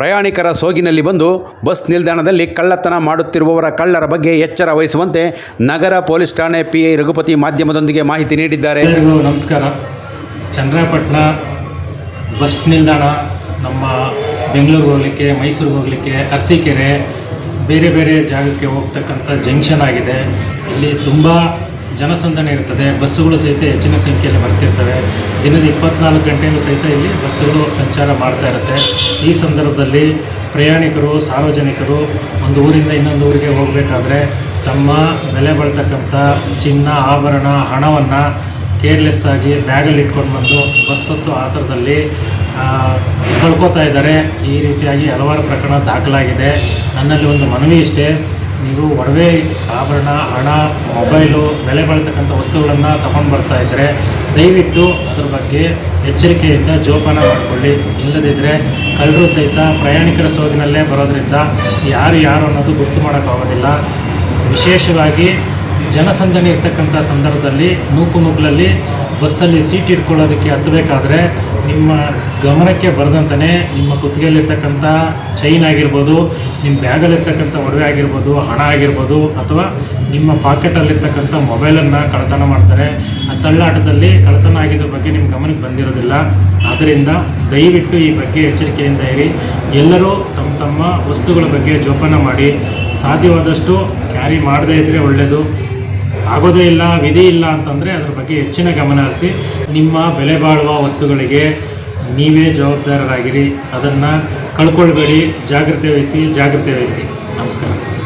ಪ್ರಯಾಣಿಕರ ಸೋಗಿನಲ್ಲಿ ಬಂದು ಬಸ್ ನಿಲ್ದಾಣದಲ್ಲಿ ಕಳ್ಳತನ ಮಾಡುತ್ತಿರುವವರ ಕಳ್ಳರ ಬಗ್ಗೆ ಎಚ್ಚರ ವಹಿಸುವಂತೆ ನಗರ ಪೊಲೀಸ್ ಠಾಣೆ ಪಿಐ ರಘುಪತಿ ಮಾಧ್ಯಮದೊಂದಿಗೆ ಮಾಹಿತಿ ನೀಡಿದ್ದಾರೆ. ಎಲ್ಲರಿಗೂ ನಮಸ್ಕಾರ. ಚಂದ್ರಪಟ್ಟಣ ಬಸ್ ನಿಲ್ದಾಣ, ನಮ್ಮ ಬೆಂಗಳೂರಿಗೆ ಹೋಗಲಿಕ್ಕೆ ಮೈಸೂರಿಗೆ ಹೋಗಲಿಕ್ಕೆ, ಅರಸೀಕೆರೆ, ಬೇರೆ ಬೇರೆ ಜಾಗಕ್ಕೆ ಹೋಗ್ತಕ್ಕಂಥ ಜಂಕ್ಷನ್ ಆಗಿದೆ. ಇಲ್ಲಿ ತುಂಬ ಜನಸಂದಣಿ ಇರ್ತದೆ, ಬಸ್ಸುಗಳು ಸಹಿತ ಹೆಚ್ಚಿನ ಸಂಖ್ಯೆಯಲ್ಲಿ ಬರ್ತಿರ್ತವೆ. ದಿನದ ಇಪ್ಪತ್ನಾಲ್ಕು ಗಂಟೆಯೂ ಸಹಿತ ಇಲ್ಲಿ ಬಸ್ಸುಗಳು ಸಂಚಾರ ಮಾಡ್ತಾ ಇರುತ್ತೆ. ಈ ಸಂದರ್ಭದಲ್ಲಿ ಪ್ರಯಾಣಿಕರು, ಸಾರ್ವಜನಿಕರು ಒಂದು ಊರಿಂದ ಇನ್ನೊಂದು ಊರಿಗೆ ಹೋಗಬೇಕಾದ್ರೆ ತಮ್ಮ ಬೆಲೆ ಬಾಳ್ತಕ್ಕಂಥ ಚಿನ್ನ, ಆಭರಣ, ಹಣವನ್ನು ಕೇರ್ಲೆಸ್ ಆಗಿ ಬ್ಯಾಗಲ್ಲಿ ಇಟ್ಕೊಂಡು ಬಂದು ಬಸ್ ಹತ್ತು ಆ ಥರದಲ್ಲಿ ಕಳ್ಕೊತಾ ಇದ್ದಾರೆ. ಈ ರೀತಿಯಾಗಿ ಹಲವಾರು ಪ್ರಕರಣ ದಾಖಲಾಗಿದೆ. ನನ್ನಲ್ಲಿ ಒಂದು ಮನವಿ ಇಷ್ಟೇ ನೀವು ಒಡವೆ, ಆಭರಣ, ಹಣ, ಮೊಬೈಲು, ಬೆಲೆ ಬಾಳ್ತಕ್ಕಂಥ ವಸ್ತುಗಳನ್ನು ತಗೊಂಡು ಬರ್ತಾ ಇದ್ದರೆ ದಯವಿಟ್ಟು ಅದ್ರ ಬಗ್ಗೆ ಎಚ್ಚರಿಕೆಯಿಂದ ಜೋಪಾನ ಮಾಡಿಕೊಳ್ಳಿ. ಇಲ್ಲದಿದ್ದರೆ ಕಳ್ಳರು ಸಹಿತ ಪ್ರಯಾಣಿಕರ ಸೋಗಿನಲ್ಲೇ ಬರೋದ್ರಿಂದ ಯಾರು ಯಾರು ಅನ್ನೋದು ಗೊತ್ತು ಮಾಡೋಕ್ಕಾಗೋದಿಲ್ಲ. ವಿಶೇಷವಾಗಿ ಜನಸಂದಣಿ ಇರ್ತಕ್ಕಂಥ ಸಂದರ್ಭದಲ್ಲಿ ನೂಕು ನೂಕಲಲ್ಲಿ ಬಸ್ಸಲ್ಲಿ ಸೀಟ್ ಇಟ್ಕೊಳ್ಳೋದಕ್ಕೆ ಹತ್ತಬೇಕಾದ್ರೆ ನಿಮ್ಮ ಗಮನಕ್ಕೆ ಬರೆದಂತಲೇ ನಿಮ್ಮ ಕುತ್ತಿಗೆಯಲ್ಲಿರ್ತಕ್ಕಂಥ ಚೈನ್ ಆಗಿರ್ಬೋದು ನಿಮ್ಮ ಬ್ಯಾಗಲ್ಲಿರ್ತಕ್ಕಂಥ ಒಡವೆ ಆಗಿರ್ಬೋದು, ಹಣ ಆಗಿರ್ಬೋದು, ಅಥವಾ ನಿಮ್ಮ ಪಾಕೆಟಲ್ಲಿರ್ತಕ್ಕಂಥ ಮೊಬೈಲನ್ನು ಕಳ್ಳತನ ಮಾಡ್ತಾರೆ. ಆ ತಳ್ಳಾಟದಲ್ಲಿ ಕಳ್ಳತನ ಆಗಿದ್ದ ಬಗ್ಗೆ ನಿಮ್ಮ ಗಮನಕ್ಕೆ ಬಂದಿರೋದಿಲ್ಲ. ಆದ್ದರಿಂದ ದಯವಿಟ್ಟು ಈ ಬಗ್ಗೆ ಎಚ್ಚರಿಕೆಯಿಂದ ಇರಿ. ಎಲ್ಲರೂ ತಮ್ಮ ತಮ್ಮ ವಸ್ತುಗಳ ಬಗ್ಗೆ ಜೋಪಾನ ಮಾಡಿ. ಸಾಧ್ಯವಾದಷ್ಟು ಕ್ಯಾರಿ ಮಾಡದೇ ಇದ್ದರೆ ಒಳ್ಳೆಯದು ಆಗೋದೇ ಇಲ್ಲ, ವಿಧಿ ಇಲ್ಲ ಅಂತಂದರೆ ಅದ್ರ ಬಗ್ಗೆ ಹೆಚ್ಚಿನ ಗಮನ ಹರಿಸಿ. ನಿಮ್ಮ ಬೆಲೆ ಬಾಳುವ ವಸ್ತುಗಳಿಗೆ ನೀವೇ ಜವಾಬ್ದಾರರಾಗಿರಿ. ಅದನ್ನು ಕಳ್ಕೊಳ್ಬೇಡಿ, ಜಾಗ್ರತೆ ವಹಿಸಿ ಜಾಗ್ರತೆ ವಹಿಸಿ. ನಮಸ್ಕಾರ.